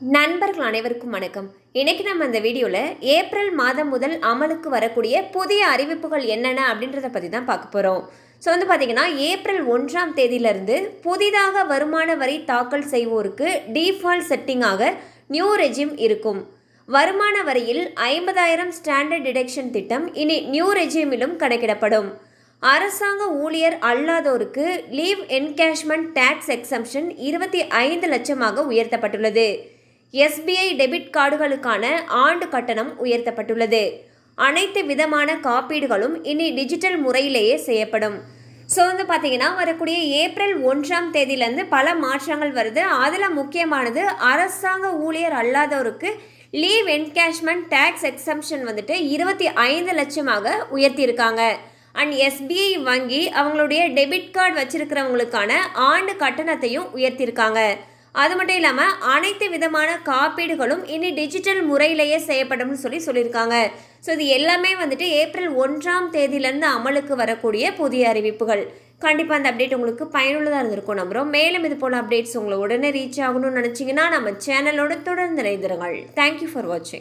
நண்பர்கள் அனைவருக்கும் வணக்கம். இன்றைக்கி நம்ம இந்த வீடியோவில் ஏப்ரல் மாதம் முதல் அமலுக்கு வரக்கூடிய புதிய அறிவிப்புகள் என்னென்ன அப்படின்றத பற்றி தான் பார்க்க போகிறோம் ஸோ வந்து பார்த்தீங்கன்னா ஏப்ரல் ஒன்றாம் தேதியிலிருந்து புதிதாக வருமான வரி தாக்கல் செய்வோருக்கு டிஃபால்ட் செட்டிங்காக நியூ ரெஜிம் இருக்கும். வருமான வரியில் ஐம்பதாயிரம் ஸ்டாண்டர்ட் டிடக்ஷன் திட்டம் இனி நியூ ரெஜிமிலும் கணக்கிடப்படும். அரசாங்க ஊழியர் அல்லாதோருக்கு லீவ் என்கேஷ்மெண்ட் டேக்ஸ் எக்ஸம்ஷன் இருபத்தி ஐந்து லட்சமாக உயர்த்தப்பட்டுள்ளது. எஸ்பிஐ டெபிட் கார்டுகளுக்கான ஆண்டு கட்டணம் உயர்த்தப்பட்டுள்ளது. அனைத்து விதமான காப்பீடுகளும் இனி டிஜிட்டல் முறையிலேயே செய்யப்படும். ஸோ வந்து பார்த்தீங்கன்னா வரக்கூடிய ஏப்ரல் ஒன்றாம் தேதியிலேருந்து பல மாற்றங்கள் வருது. அதில் முக்கியமானது அரசாங்க ஊழியர் அல்லாதோருக்கு லீவ் என்கேஷ்மெண்ட் டேக்ஸ் எக்ஸம்ஷன் வந்துட்டு இருபத்தி ஐந்து லட்சமாக உயர்த்தியிருக்காங்க. அண்ட் எஸ்பிஐ வங்கி அவங்களுடைய டெபிட் கார்டு வச்சிருக்கிறவங்களுக்கான ஆண்டு கட்டணத்தையும் உயர்த்தியிருக்காங்க. அது மட்டும் இல்லாமல் அனைத்து விதமான காப்பீடுகளும் இனி டிஜிட்டல் முறையிலேயே செய்யப்படும்னு சொல்லி சொல்லியிருக்காங்க. ஸோ இது எல்லாமே வந்துட்டு ஏப்ரல் ஒன்றாம் தேதியிலேருந்து அமலுக்கு வரக்கூடிய புதிய அறிவிப்புகள். கண்டிப்பாக அந்த அப்டேட் உங்களுக்கு பயனுள்ளதாக இருந்திருக்கும் நம்புகிறோம் மேலும் இது போல் அப்டேட்ஸ் உங்களை உடனே ரீச் ஆகணும்னு நினச்சிங்கன்னா நம்ம சேனலோட தொடர்ந்து இணைந்திருங்கள். தேங்க்யூ ஃபார் வாட்சிங்